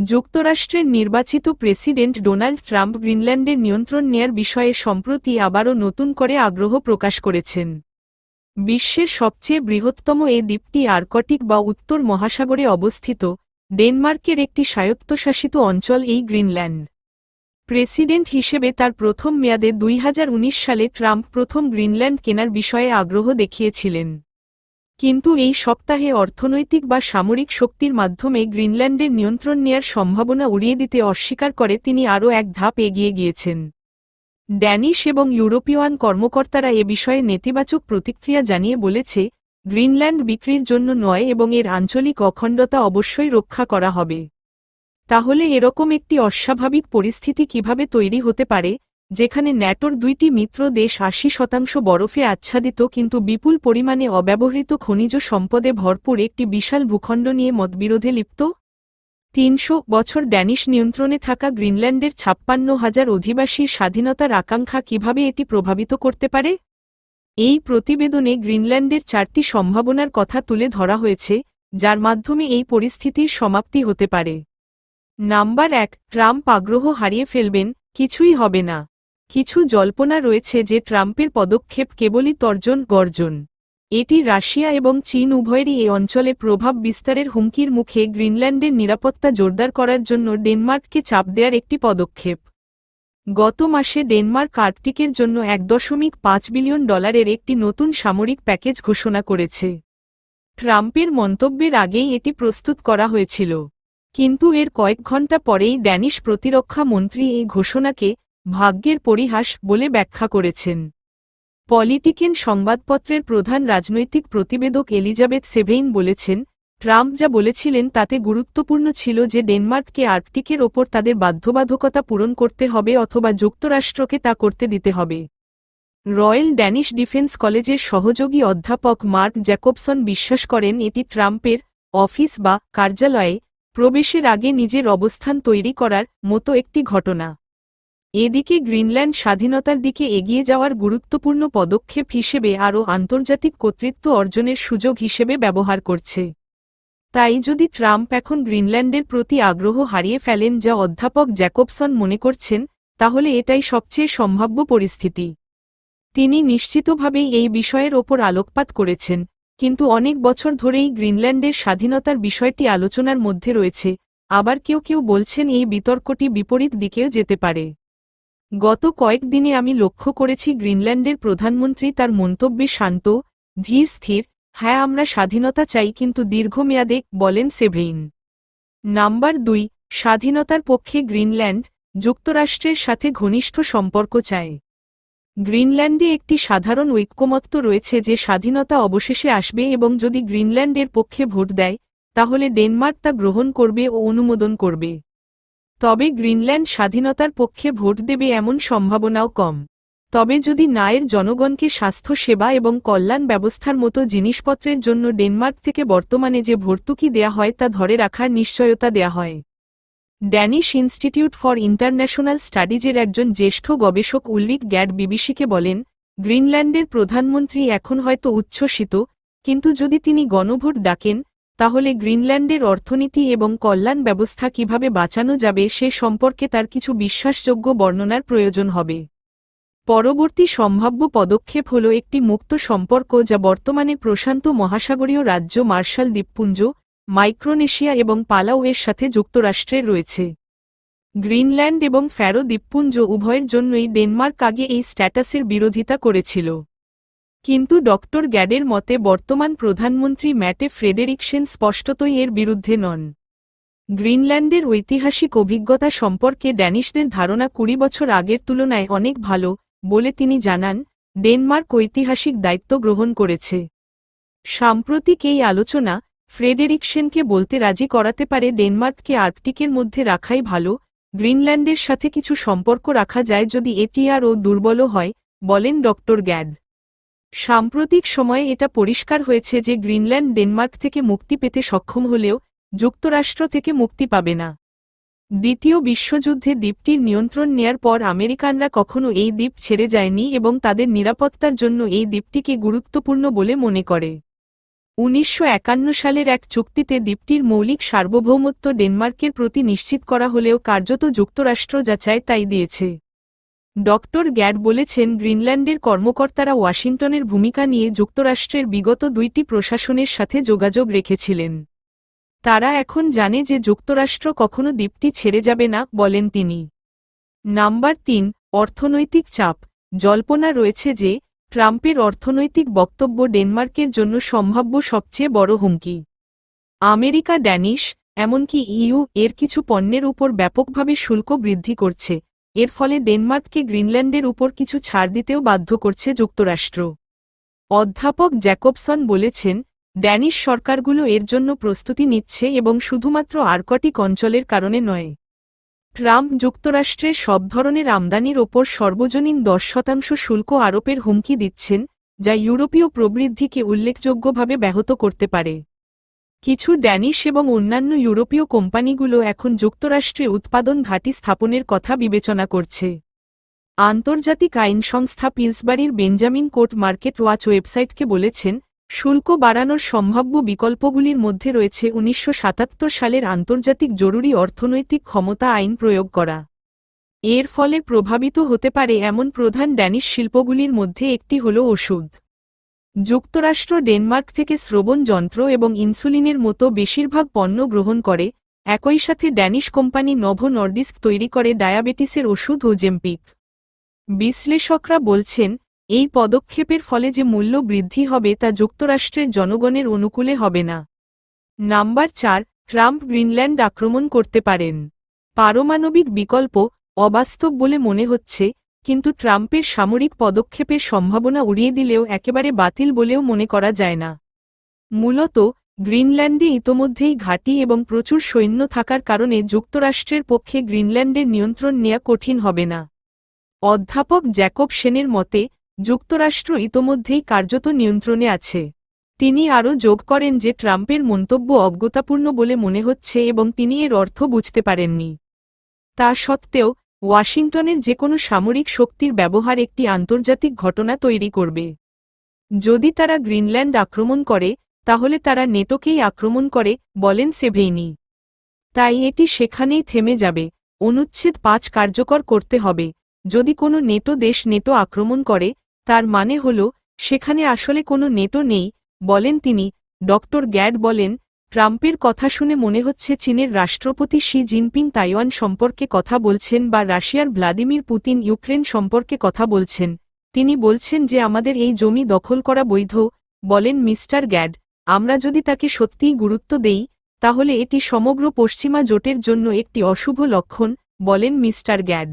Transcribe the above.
যুক্তরাষ্ট্রের নির্বাচিত president Donald Trump গ্রিনল্যান্ডের নিয়ন্ত্রণ নেয়ার বিষয়ে সম্প্রতি আবারও নতুন করে আগ্রহ প্রকাশ করেছেন। বিশ্বের সবচেয়ে বৃহত্তম এ দ্বীপটি আর্কটিক বা উত্তর মহাসাগরে অবস্থিত, ডেনমার্কের একটি স্বায়ত্তশাসিত অঞ্চল এই গ্রিনল্যান্ড। প্রেসিডেন্ট হিসেবে তার প্রথম মেয়াদে দুই হাজার উনিশ সালে ট্রাম্প প্রথম গ্রিনল্যান্ড কেনার বিষয়ে আগ্রহ দেখিয়েছিলেন। কিন্তু এই সপ্তাহে অর্থনৈতিক বা সামরিক শক্তির মাধ্যমে গ্রিনল্যান্ডের নিয়ন্ত্রণ নেয়ার সম্ভাবনা উড়িয়ে দিতে অস্বীকার করে তিনি আরও এক ধাপ এগিয়ে গিয়েছেন। ড্যানিশ এবং ইউরোপীয়ান কর্মকর্তারা এ বিষয়ে নেতিবাচক প্রতিক্রিয়া জানিয়ে বলেছে, গ্রিনল্যান্ড বিক্রির জন্য নয় এবং এর আঞ্চলিক অখণ্ডতা অবশ্যই রক্ষা করা হবে। তাহলে এরকম একটি অস্বাভাবিক পরিস্থিতি কীভাবে তৈরি হতে পারে যেখানে ন্যাটোর দুইটি মিত্র দেশ আশি শতাংশ বরফে আচ্ছাদিত কিন্তু বিপুল পরিমাণে অব্যবহৃত খনিজ সম্পদে ভরপুর একটি বিশাল ভূখণ্ড নিয়ে মতবিরোধে লিপ্ত। তিনশো বছর ড্যানিশ নিয়ন্ত্রণে থাকা গ্রিনল্যান্ডের ছাপ্পান্ন হাজার অধিবাসীর স্বাধীনতার আকাঙ্ক্ষা কীভাবে এটি প্রভাবিত করতে পারে? এই প্রতিবেদনে গ্রিনল্যান্ডের চারটি সম্ভাবনার কথা তুলে ধরা হয়েছে, যার মাধ্যমে এই পরিস্থিতির সমাপ্তি হতে পারে। নাম্বার এক, ট্রাম্প আগ্রহ হারিয়ে ফেলবেন, কিছুই হবে না। কিছু জল্পনা রয়েছে যে ট্রাম্পের পদক্ষেপ কেবলই তর্জন গর্জন। এটি রাশিয়া এবং চীন উভয়েরই এ অঞ্চলে প্রভাব বিস্তারের হুমকির মুখে গ্রিনল্যান্ডের নিরাপত্তা জোরদার করার জন্য ডেনমার্ককে চাপ দেওয়ার একটি পদক্ষেপ। গত মাসে ডেনমার্ক আর্কটিকের জন্য এক দশমিক পাঁচ বিলিয়ন ডলারের একটি নতুন সামরিক প্যাকেজ ঘোষণা করেছে। ট্রাম্পের মন্তব্যের আগেই এটি প্রস্তুত করা হয়েছিল। কিন্তু এর কয়েক ঘণ্টা পরেই ড্যানিশ প্রতিরক্ষা মন্ত্রী এই ঘোষণাকে ভাগ্যের পরিহাস বলে ব্যাখ্যা করেছেন। পলিটিকেন সংবাদপত্রের প্রধান রাজনৈতিক প্রতিবেদক এলিজাবেথ সেভেইন বলেছেন, ট্রাম্প যা বলেছিলেন তাতে গুরুত্বপূর্ণ ছিল যে ডেনমার্ককে আর্কটিকের ওপর তাদের বাধ্যবাধকতা পূরণ করতে হবে অথবা যুক্তরাষ্ট্রকে তা করতে দিতে হবে। রয়্যাল ড্যানিশ ডিফেন্স কলেজের সহযোগী অধ্যাপক মার্ক জ্যাকবসন বিশ্বাস করেন, এটি ট্রাম্পের অফিস বা কার্যালয়ে প্রবেশের আগে নিজের অবস্থান তৈরি করার মতো একটি ঘটনা। এদিকে গ্রিনল্যান্ড স্বাধীনতার দিকে এগিয়ে যাওয়ার গুরুত্বপূর্ণ পদক্ষেপ হিসেবে আরও আন্তর্জাতিক কর্তৃত্ব অর্জনের সুযোগ হিসেবে ব্যবহার করছে। তাই যদি ট্রাম্প এখন গ্রিনল্যান্ডের প্রতি আগ্রহ হারিয়ে ফেলেন যা অধ্যাপক জ্যাকবসন মনে করছেন, তাহলে এটাই সবচেয়ে সম্ভাব্য পরিস্থিতি। তিনি নিশ্চিতভাবেই এই বিষয়ের ওপর আলোকপাত করেছেন, কিন্তু অনেক বছর ধরেই গ্রিনল্যান্ডের স্বাধীনতার বিষয়টি আলোচনার মধ্যে রয়েছে, আবার কেউ কেউ বলছেন এই বিতর্কটি বিপরীত দিকেও যেতে পারে। গত কয়েক দিনে আমি লক্ষ্য করেছি গ্রিনল্যান্ডের প্রধানমন্ত্রী তার মন্তব্যে শান্ত, ধীর, স্থির হ্যাঁ আমরা স্বাধীনতা চাই কিন্তু দীর্ঘমেয়াদে, বলেন সেভেইন। নাম্বার দুই, স্বাধীনতার পক্ষে গ্রিনল্যান্ড, যুক্তরাষ্ট্রের সাথে ঘনিষ্ঠ সম্পর্ক চায়। গ্রিনল্যান্ডে একটি সাধারণ ঐক্যমত্য রয়েছে যে স্বাধীনতা অবশেষে আসবে এবং যদি গ্রিনল্যান্ডের পক্ষে ভোট দেয়, তাহলে ডেনমার্ক তা গ্রহণ করবে ও অনুমোদন করবে। তবে গ্রিনল্যান্ড স্বাধীনতার পক্ষে ভোট দেবে এমন সম্ভাবনাও কম। তবে যদি নায়ের জনগণকে স্বাস্থ্য সেবা এবং কল্যাণ ব্যবস্থার মতো জিনিসপত্রের জন্য ডেনমার্ক থেকে বর্তমানে যে ভর্তুকি দেয়া হয় তা ধরে রাখার নিশ্চয়তা দেয়া হয়। ড্যানিশ ইনস্টিটিউট ফর ইন্টারন্যাশনাল স্টাডিজের একজন জ্যেষ্ঠ গবেষক উল্লিক গ্যাড বিবিসিকে বলেন, গ্রিনল্যান্ডের প্রধানমন্ত্রী এখন হয়তো উচ্ছ্বসিত, কিন্তু যদি তিনি গণভোট ডাকেন তাহলে গ্রিনল্যান্ডের অর্থনীতি এবং কল্যাণ ব্যবস্থা কীভাবে বাঁচানো যাবে সে সম্পর্কে তার কিছু বিশ্বাসযোগ্য বর্ণনার প্রয়োজন হবে। পরবর্তী সম্ভাব্য পদক্ষেপ হল একটি মুক্ত সম্পর্ক যা বর্তমানে প্রশান্ত মহাসাগরীয় রাজ্য মার্শাল দ্বীপপুঞ্জ, মাইক্রোনেশিয়া এবং পালাউ এর সাথে যুক্তরাষ্ট্রের রয়েছে। গ্রিনল্যান্ড এবং ফ্যারো দ্বীপপুঞ্জ উভয়ের জন্যই ডেনমার্ক আগে এই স্ট্যাটাসের বিরোধিতা করেছিল। কিন্তু ড গ্যাডের মতে বর্তমান প্রধানমন্ত্রী ম্যাটে ফ্রেডেরিকসেন স্পষ্টতই এর বিরুদ্ধে নন। গ্রিনল্যান্ডের ঐতিহাসিক অভিজ্ঞতা সম্পর্কে ড্যানিশদের ধারণা কুড়ি বছর আগের তুলনায় অনেক ভালো, বলে তিনি জানান, ডেনমার্ক ঐতিহাসিক দায়িত্ব গ্রহণ করেছে। সাম্প্রতিক এই আলোচনা, ফ্রেডেরিকসেনকে বলতে রাজি করাতে পারে ডেনমার্ককে আর্কটিকের মধ্যে রাখাই ভালো, গ্রিনল্যান্ডের সাথে কিছু সম্পর্ক রাখা যায় যদি এটি আরও দুর্বল হয়, বলেন ড গ্যাড। সাম্প্রতিক সময়ে এটা পরিষ্কার হয়েছে যে গ্রিনল্যান্ড ডেনমার্ক থেকে মুক্তি পেতে সক্ষম হলেও যুক্তরাষ্ট্র থেকে মুক্তি পাবে না। দ্বিতীয় বিশ্বযুদ্ধে দ্বীপটির নিয়ন্ত্রণ নেয়ার পর আমেরিকানরা কখনো এই দ্বীপ ছেড়ে যায়নি এবং তাদের নিরাপত্তার জন্য এই দ্বীপটিকে গুরুত্বপূর্ণ বলে মনে করে। উনিশশো একান্ন সালের এক চুক্তিতে দ্বীপটির মৌলিক সার্বভৌমত্ব ডেনমার্কের প্রতি নিশ্চিত করা হলেও কার্যত যুক্তরাষ্ট্র যা চায় তাই দিয়েছে। ডক্টর গ্যাড বলেছেন, গ্রিনল্যান্ডের কর্মকর্তারা ওয়াশিংটনের ভূমিকা নিয়ে যুক্তরাষ্ট্রের বিগত দুইটি প্রশাসনের সাথে যোগাযোগ রেখেছিলেন। তারা এখন জানে যে যুক্তরাষ্ট্র কখনো দ্বীপটি ছেড়ে যাবে না, বলেন তিনি। নাম্বার তিন, অর্থনৈতিক চাপ। জল্পনা রয়েছে যে, ট্রাম্পের অর্থনৈতিক বক্তব্য ডেনমার্কের জন্য সম্ভাব্য সবচেয়ে বড় হুমকি। আমেরিকা ড্যানিশ, এমনকি ইউ, এর কিছু পণ্যের উপর ব্যাপকভাবে শুল্ক বৃদ্ধি করছে। এর ফলে ডেনমার্ককে গ্রিনল্যান্ডের উপর কিছু ছাড় দিতেও বাধ্য করছে যুক্তরাষ্ট্র। অধ্যাপক জ্যাকবসন বলেছেন, ড্যানিশ সরকারগুলো এর জন্য প্রস্তুতি নিচ্ছে এবং শুধুমাত্র আর্কটিক অঞ্চলের কারণে নয়। ট্রাম্প যুক্তরাষ্ট্রের সব ধরনের আমদানির ওপর সর্বজনীন দশ শতাংশ শুল্ক আরোপের হুমকি দিচ্ছেন, যা ইউরোপীয় প্রবৃদ্ধিকে উল্লেখযোগ্যভাবে ব্যাহত করতে পারে। কিছু ড্যানিশ এবং অন্যান্য ইউরোপীয় কোম্পানিগুলো এখন যুক্তরাষ্ট্রে উৎপাদন ঘাঁটি স্থাপনের কথা বিবেচনা করছে। আন্তর্জাতিক আইন সংস্থা পিলসবাড়ির বেঞ্জামিন কোর্ট মার্কেট ওয়াচ ওয়েবসাইটকে বলেছেন, শুল্ক বাড়ানোর সম্ভাব্য বিকল্পগুলির মধ্যে রয়েছে উনিশশো সাতাত্তর সালের আন্তর্জাতিক জরুরি অর্থনৈতিক ক্ষমতা আইন প্রয়োগ করা। এর ফলে প্রভাবিত হতে পারে এমন প্রধান ড্যানিশ শিল্পগুলির মধ্যে একটি হল ওষুধ। যুক্তরাষ্ট্র ডেনমার্ক থেকে শ্রবণ যন্ত্র এবং ইনসুলিনের মতো বেশিরভাগ পণ্য গ্রহণ করে, একই সাথে ড্যানিশ কোম্পানি নভো নর্ডিস্ক তৈরি করে ডায়াবেটিসের ওষুধ ও জেম্পিক। বিশ্লেষকরা বলছেন, এই পদক্ষেপের ফলে যে মূল্য বৃদ্ধি হবে তা যুক্তরাষ্ট্রের জনগণের অনুকূলে হবে না। নাম্বার চার, ট্রাম্প গ্রিনল্যান্ড আক্রমণ করতে পারেন। পারমাণবিক বিকল্প অবাস্তব বলে মনে হচ্ছে কিন্তু ট্রাম্পের সামরিক পদক্ষেপের সম্ভাবনা উড়িয়ে দিলেও একেবারে বাতিল বলেও মনে করা যায় না। মূলত, গ্রিনল্যান্ডে ইতোমধ্যেই ঘাঁটি এবং প্রচুর সৈন্য থাকার কারণে যুক্তরাষ্ট্রের পক্ষে গ্রিনল্যান্ডের নিয়ন্ত্রণ নেয়া কঠিন হবে না। অধ্যাপক জ্যাকব সেনের মতে, যুক্তরাষ্ট্র ইতোমধ্যেই কার্যত নিয়ন্ত্রণে আছে। তিনি আরও যোগ করেন যে ট্রাম্পের মন্তব্য অজ্ঞতাপূর্ণ বলে মনে হচ্ছে এবং তিনি এর অর্থ বুঝতে পারেননি। তা সত্ত্বেও ওয়াশিংটনের যে কোনো সামরিক শক্তির ব্যবহার একটি আন্তর্জাতিক ঘটনা তৈরি করবে। যদি তারা গ্রিনল্যান্ড আক্রমণ করে, তাহলে তারা নেটোকেই আক্রমণ করে, বলেন সেভেইনি। তাই এটি সেখানেই থেমে যাবে। অনুচ্ছেদ পাঁচ কার্যকর করতে হবে। যদি কোনো নেটো দেশ নেটো আক্রমণ করে, তার মানে হল, সেখানে আসলে কোনো নেটো নেই, বলেন তিনি, ডক্টর গ্যাড বলেন ট্রাম্পের কথা শুনে মনে হচ্ছে চীনের রাষ্ট্রপতি শি জিনপিং তাইওয়ান সম্পর্কে কথা বলছেন বা রাশিয়ার ভ্লাদিমির পুতিন ইউক্রেন সম্পর্কে কথা বলছেন। তিনি বলছেন যে আমাদের এই জমি দখল করা বৈধ, বলেন মিস্টার গ্যাড। আমরা যদি তাকে সত্যিই গুরুত্ব দেই, তাহলে এটি সমগ্র পশ্চিমা জোটের জন্য একটি অশুভ লক্ষণ, বলেন মিস্টার গ্যাড।